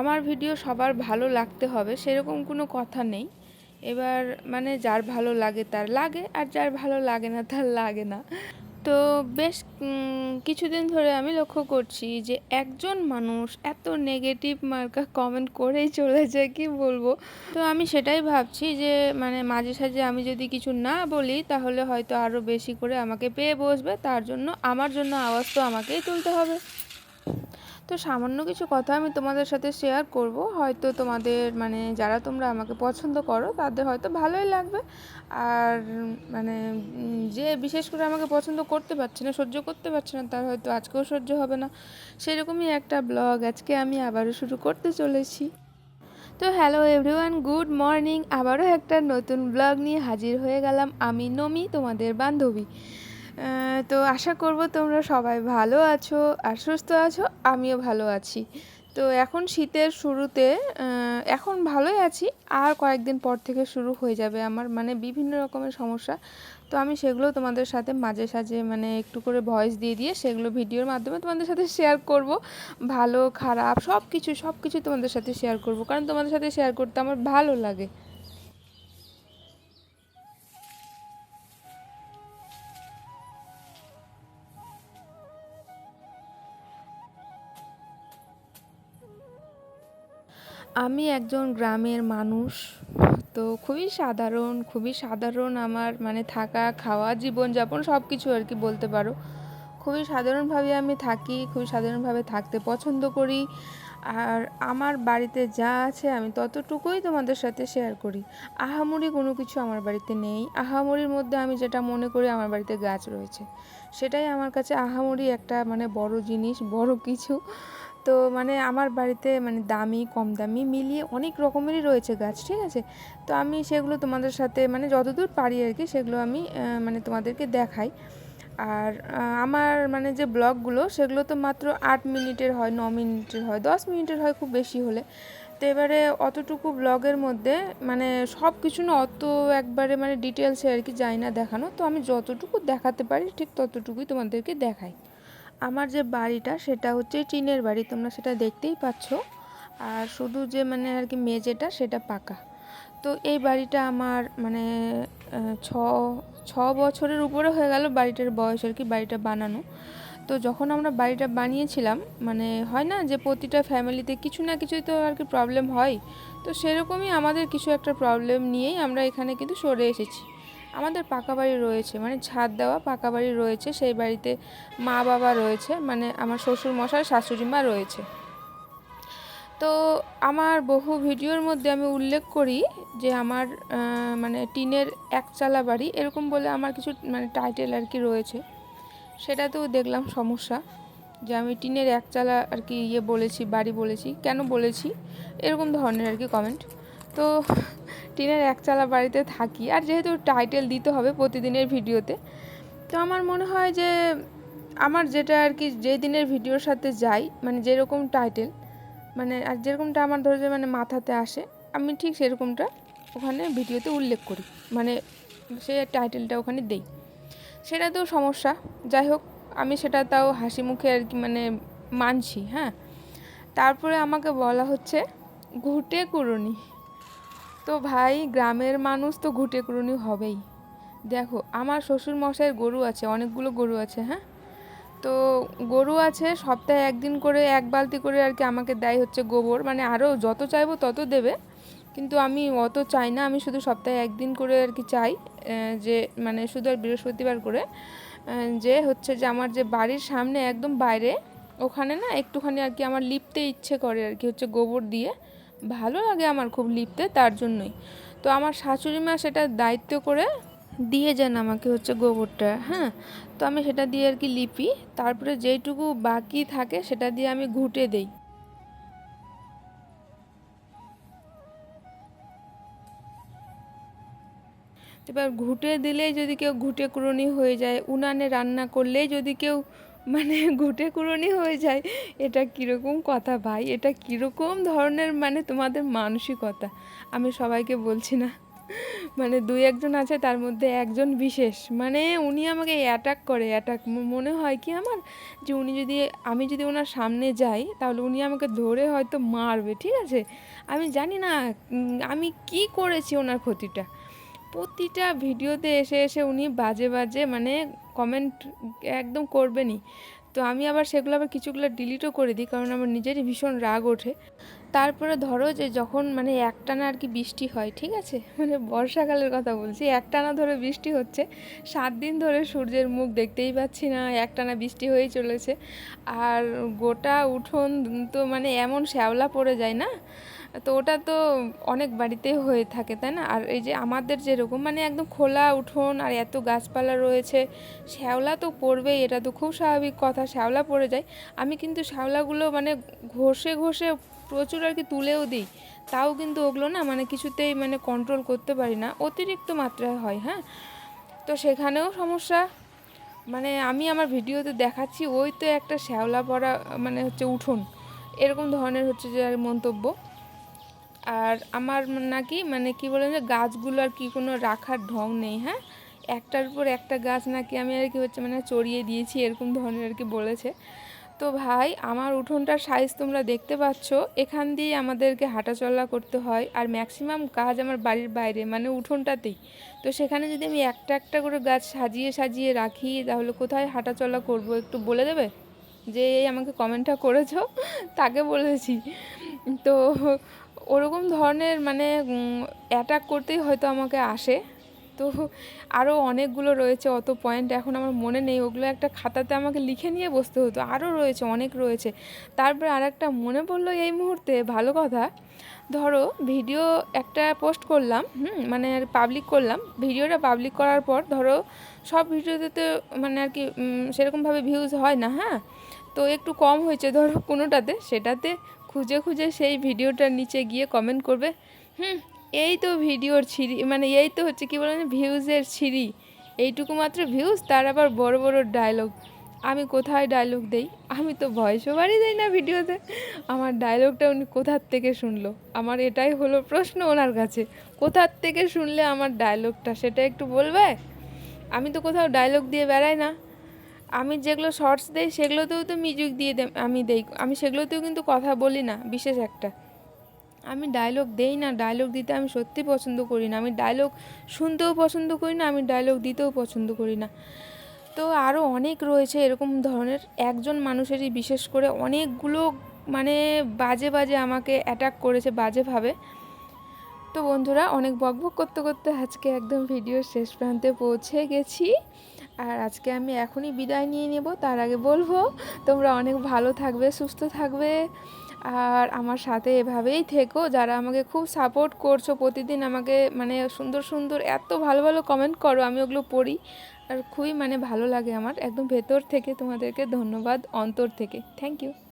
আমার ভিডিও সবার ভালো লাগতে হবে, সেরকম কোনো কথা নেই। এবার মানে যার ভালো লাগে তার লাগে, আর যার ভালো লাগে না তার লাগে না। তো বেশ কিছুদিন ধরে আমি লক্ষ্য করছি যে একজন মানুষ এত নেগেটিভ মার্কা কমেন্ট করেই চলে যায়, কি বলব? তো আমি সেটাই ভাবছি যে মানে মাঝে সাঝে আমি যদি কিছু না বলি, তাহলে হয়তো আরও বেশি করে আমাকে পেয়ে বসবে, তার জন্য, আমার জন্য আওয়াজ তো আমাকেই তুলতে হবে। তো সামান্য কিছু কথা আমি তোমাদের সাথে শেয়ার করব। হয়তো তোমাদের মানে যারা তোমরা আমাকে পছন্দ করো, তাদের হয়তো ভালোই লাগবে। আর মানে যে বিশেষ করে আমাকে পছন্দ করতে পারছে না, সহ্য করতে পারছে না, তার হয়তো আজকেও সহ্য হবে না। সেরকমই একটা ব্লগ আজকে আমি আবারও শুরু করতে চলেছি। তো হ্যালো এভরিওয়ান গুড মর্নিং আবারও একটা নতুন ব্লগ নিয়ে হাজির হয়ে গেলাম আমি, নমি, তোমাদের বান্ধবী। তো আশা করব তোমরা সবাই ভালো আছো আর সুস্থ আছো, আমিও ভালো আছি। তো এখন শীতের শুরুতে এখন ভালোই আছি, আর কয়েকদিন পর থেকে শুরু হয়ে যাবে আমার মানে বিভিন্ন রকমের সমস্যা। তো আমি সেগুলো তোমাদের সাথে মাঝে সাঝে মানে একটু করে ভয়েস দিয়ে দিয়ে সেগুলো ভিডিওর মাধ্যমে তোমাদের সাথে শেয়ার করব। ভালো, খারাপ সব কিছু সব কিছু তোমাদের সাথে শেয়ার করব, কারণ তোমাদের সাথে শেয়ার করতে আমার ভালো লাগে। আমি একজন গ্রামের মানুষ, তো খুবই সাধারণ খুবই সাধারণ আমার মানে থাকা, খাওয়া, জীবনযাপন সব কিছু আর কি বলতে পারো। খুবই সাধারণভাবে আমি থাকি, খুবই সাধারণভাবে থাকতে পছন্দ করি। আর আমার বাড়িতে যা আছে আমি ততটুকুই তোমাদের সাথে শেয়ার করি। আহামরি কোনো কিছু আমার বাড়িতে নেই। আহামরির মধ্যে আমি যেটা মনে করি আমার বাড়িতে গাছ রয়েছে। সেটাই আমার কাছে আহামরি একটা মানে বড় জিনিস, বড় কিছু। তো মানে আমার বাড়িতে মানে দামি, কম দামি মিলিয়ে অনেক রকমেরই রয়েছে গাছ, ঠিক আছে? তো আমি সেগুলো তোমাদের সাথে মানে যতদূর পারি আর কি সেগুলো আমি মানে তোমাদেরকে দেখাই। আর আমার মানে যে ব্লগগুলো সেগুলো তো মাত্র আট মিনিটের হয়, ন মিনিটের হয়, দশ মিনিটের হয় খুব বেশি হলে। তো এবারে অতটুকু ব্লগের মধ্যে মানে সব কিছু না অত একবারে মানে ডিটেলসে আর কি যাই না দেখানো। তো আমি যতটুকু দেখাতে পারি ঠিক ততটুকুই তোমাদেরকে দেখাই। আমার যে বাড়িটা সেটা হচ্ছে টিনের বাড়ি, তোমরা সেটা দেখতেই পাচ্ছ। আর শুধু যে মানে আর কি মেঝেটা সেটা পাকা। তো এই বাড়িটা আমার মানে ছ ছ বছরের উপরে হয়ে গেল বাড়িটার বয়স আর কি, বাড়িটা বানানো। তো যখন আমরা বাড়িটা বানিয়েছিলাম মানে হয় না যে প্রতিটা ফ্যামিলিতে কিছু না কিছুই তো আর কি প্রবলেম হয়। তো সেরকমই আমাদের কিছু একটা প্রবলেম নিয়েই আমরা এখানে কিন্তু সরে এসেছি। আমাদের পাকা বাড়ি রয়েছে মানে ছাদ দেওয়া পাকা বাড়ি রয়েছে, সেই বাড়িতে মা বাবা রয়েছে মানে আমার শ্বশুর মশাই, শাশুড়ি মা রয়েছে। তো আমার বহু ভিডিওর মধ্যে আমি উল্লেখ করি যে আমার মানে টিনের একচালা বাড়ি, এরকম বলে আমার কিছু মানে টাইটেল আর কি রয়েছে। সেটাতেও দেখলাম সমস্যা, যে আমি টিনের একচালা আর কি ইয়ে বলেছি, বাড়ি বলেছি, কেন বলেছি, এরকম ধরনের আর কি কমেন্ট তো টিনের একচালা বাড়িতে থাকি। আর যেহেতু টাইটেল দিতে হবে প্রতিদিনের ভিডিওতে, তো আমার মনে হয় যে আমার যেটা আর কি যে দিনের ভিডিওর সাথে যাই মানে যেরকম টাইটেল মানে আর যেরকমটা আমার ধরো যে মানে মাথাতে আসে, আমি ঠিক সেরকমটা ওখানে ভিডিওতে উল্লেখ করি। মানে সে টাইটেলটা ওখানে দেই। সেটা তো সমস্যা, যাই হোক, আমি সেটা তাও হাসি মুখে আর কি মানে মানছি হ্যাঁ। তারপরে আমাকে বলা হচ্ছে, ঘুটে কুড়ুনি। তো ভাই, গ্রামের মানুষ তো ঘুটে কুড়ুনি হবেই। দেখো, আমার শ্বশুর মশাইয়ের গরু আছে, অনেকগুলো গরু আছে হ্যাঁ? তো গরু আছে, সপ্তাহে একদিন করে এক বালতি করে আর কি আমাকে দেয় হচ্ছে গোবর মানে আরও যত চাইব তত দেবে। কিন্তু আমি অত চাই না, আমি শুধু সপ্তাহে একদিন করে আর কি চাই যে মানে শুধু আর বৃহস্পতিবার করে যে হচ্ছে যে আমার যে বাড়ির সামনে একদম বাইরে, ওখানে না একটুখানি আর কি আমার লিপতে ইচ্ছে করে আর কি হচ্ছে গোবর দিয়ে। ভালো লাগে আমার খুব লিপতে, তার জন্যই। তো আমার শাশুড়ি মা সেটা দায়িত্ব করে দিয়ে যান আমাকে হচ্ছে গোবরটা হ্যাঁ? তো আমি সেটা দিয়ে আর কি লিপি, তারপরে যেইটুকু বাকি থাকে সেটা দিয়ে আমি ঘুটে দেই। এবার ঘুটে দিলেই যদি কেউ ঘুটে কুড়নি হয়ে যায়, উনানে রান্না করলেই যদি কেউ মানে ঘুটে কুড়নি হয়ে যায়, এটা কীরকম কথা ভাই? এটা কীরকম ধরনের মানে তোমাদের মানসিকতা? আমি সবাইকে বলছি না। মানে দুই একজন আছে, তার মধ্যে একজন বিশেষ। মানে উনি আমাকে অ্যাটাক করে অ্যাটাক মনে হয় কি আমার? যে উনি যদি, আমি যদি ওনার সামনে যাই, তাহলে উনি আমাকে ধরে হয়তো মারবে, ঠিক আছে? আমি জানি না আমি কি করেছি ওনার ক্ষতিটা? প্রতিটা ভিডিওতে এসে এসে উনি বাজে বাজে মানে কমেন্ট একদম করবেনই। তো আমি আবার সেগুলো আবার কিছুগুলো ডিলিটও করে দিই, কারণ আমার নিজেরই ভীষণ রাগ ওঠে। তারপরে ধরো যে যখন মানে একটানা আর কি বৃষ্টি হয়, ঠিক আছে? মানে বর্ষাকালের কথা বলছি, একটানা ধরে বৃষ্টি হচ্ছে, সাত দিন ধরে সূর্যের মুখ দেখতেই পাচ্ছি না, একটানা বৃষ্টি হয়েই চলেছে। আর গোটা উঠোন তো মানে এমন শ্যাওলা পড়ে যায় না? তো ওটা তো অনেক বাড়িতেই হয়ে থাকে, তাই না? আর এই যে আমাদের যেরকম মানে একদম খোলা উঠোন আর এত গাছপালা রয়েছে, শ্যাওলা তো পড়বেই, এটা তো খুব স্বাভাবিক কথা, শ্যাওলা পড়ে যায়। আমি কিন্তু শ্যাওলাগুলো মানে ঘষে ঘষে প্রচুর আর কি তুলেও দিই, তাও কিন্তু ওগুলো না মানে কিছুতেই মানে কন্ট্রোল করতে পারি না, অতিরিক্ত মাত্রায় হয় হ্যাঁ? তো সেখানেও সমস্যা মানে আমি আমার ভিডিওতে দেখাচ্ছি, ওই তো একটা শ্যাওলা পড়া মানে হচ্ছে উঠোন, এরকম ধরনের হচ্ছে যে মন্তব্য। আর আমার নাকি মানে কি বলে যে গাছগুলো আর কি কোনো রাখার ঢং নেই হ্যাঁ? একটার পর একটা গাছ নাকি আমি আর কি হচ্ছে মানে চড়িয়ে দিয়েছি, এরকম ধরনের আর কি বলেছে। তো ভাই, আমার উঠোনটার সাইজ তোমরা দেখতে পাচ্ছ, এখান দিয়ে আমাদেরকে হাঁটাচলা করতে হয়। আর ম্যাক্সিমাম কাজ আমার বাড়ির বাইরে মানে উঠোনটাতেই। তো সেখানে যদি আমি একটা একটা করে গাছ সাজিয়ে সাজিয়ে রাখি, তাহলে কোথায় হাঁটাচলা করব একটু বলে দেবে? যে এই আমাকে কমেন্টটা করেছ, তাকে বলেছি। তো ওরকম ধরনের মানে অ্যাটাক করতেই হয়তো আমাকে আসে। তো আরও অনেকগুলো রয়েছে, অত পয়েন্ট এখন আমার মনে নেই। ওগুলো একটা খাতাতে আমাকে লিখে নিয়ে বসতে হতো। আরও রয়েছে, অনেক রয়েছে। তারপরে আর একটা মনে পড়ল এই মুহূর্তে, ভালো কথা। ধরো ভিডিও একটা পোস্ট করলাম, হুম মানে পাবলিক করলাম। ভিডিওটা পাবলিক করার পর, ধরো, সব ভিডিওতে তো মানে আর কি সেরকমভাবে ভিউজ হয় না হ্যাঁ? তো একটু কম হয়েছে, ধরো, কোনোটাতে। সেটাতে খুঁজে খুঁজে সেই ভিডিওটার নিচে গিয়ে কমেন্ট করবে, হুম, এই তো ভিডিওর ছিরি মানে এই তো হচ্ছে কি বলে ভিউজের ছিরি এইটুকু মাত্র ভিউজ, তার আবার বড় বড় ডায়লগ আমি কোথায় ডায়লগ দেই? আমি তো ভয়েস ওভারই দেই না ভিডিওতে। আমার ডায়লগটা উনি কোথার থেকে শুনলো? আমার এটাই হলো প্রশ্ন ওনার কাছে, কোথার থেকে শুনলে আমার ডায়লগটা সেটা একটু বলবে? আমি তো কোথাও ডায়লগ দিয়ে বেড়াই না। আমি যেগুলো শর্টস দেই, সেগুলোতেও তো মিউজিক দিয়ে আমি দেই। আমি সেগুলোতেও কিন্তু কথা বলি না, বিশেষ একটা। আমি ডায়লগ দেই না ডায়লগ দিতে আমি সত্যি পছন্দ করি না। আমি ডায়লগ শুনতেও পছন্দ করি না, আমি ডায়লগ দিতেও পছন্দ করি না। তো আরও অনেক রয়েছে এরকম ধরনের। একজন মানুষেরই বিশেষ করে অনেকগুলো মানে বাজে বাজে আমাকে অ্যাটাক করেছে বাজেভাবে তো বন্ধুরা, অনেক বকবক করতে করতে আজকে একদম ভিডিওর শেষ প্রান্তে পৌঁছে গেছি। আর আজকে আমি এখনই বিদায় নিয়ে নেব। তার আগে বলব, তোমরা অনেক ভালো থাকবে, সুস্থ থাকবে। আর আমার সাথে এভাবেই থেকো। যারা আমাকে খুব সাপোর্ট করছ প্রতিদিন আমাকে মানে সুন্দর সুন্দর এত ভালো ভালো কমেন্ট করো, আমি ওগুলো পড়ি। আর খুবই মানে ভালো লাগে আমার। একদম ভেতর থেকে তোমাদেরকে ধন্যবাদ, অন্তর থেকে। Thank you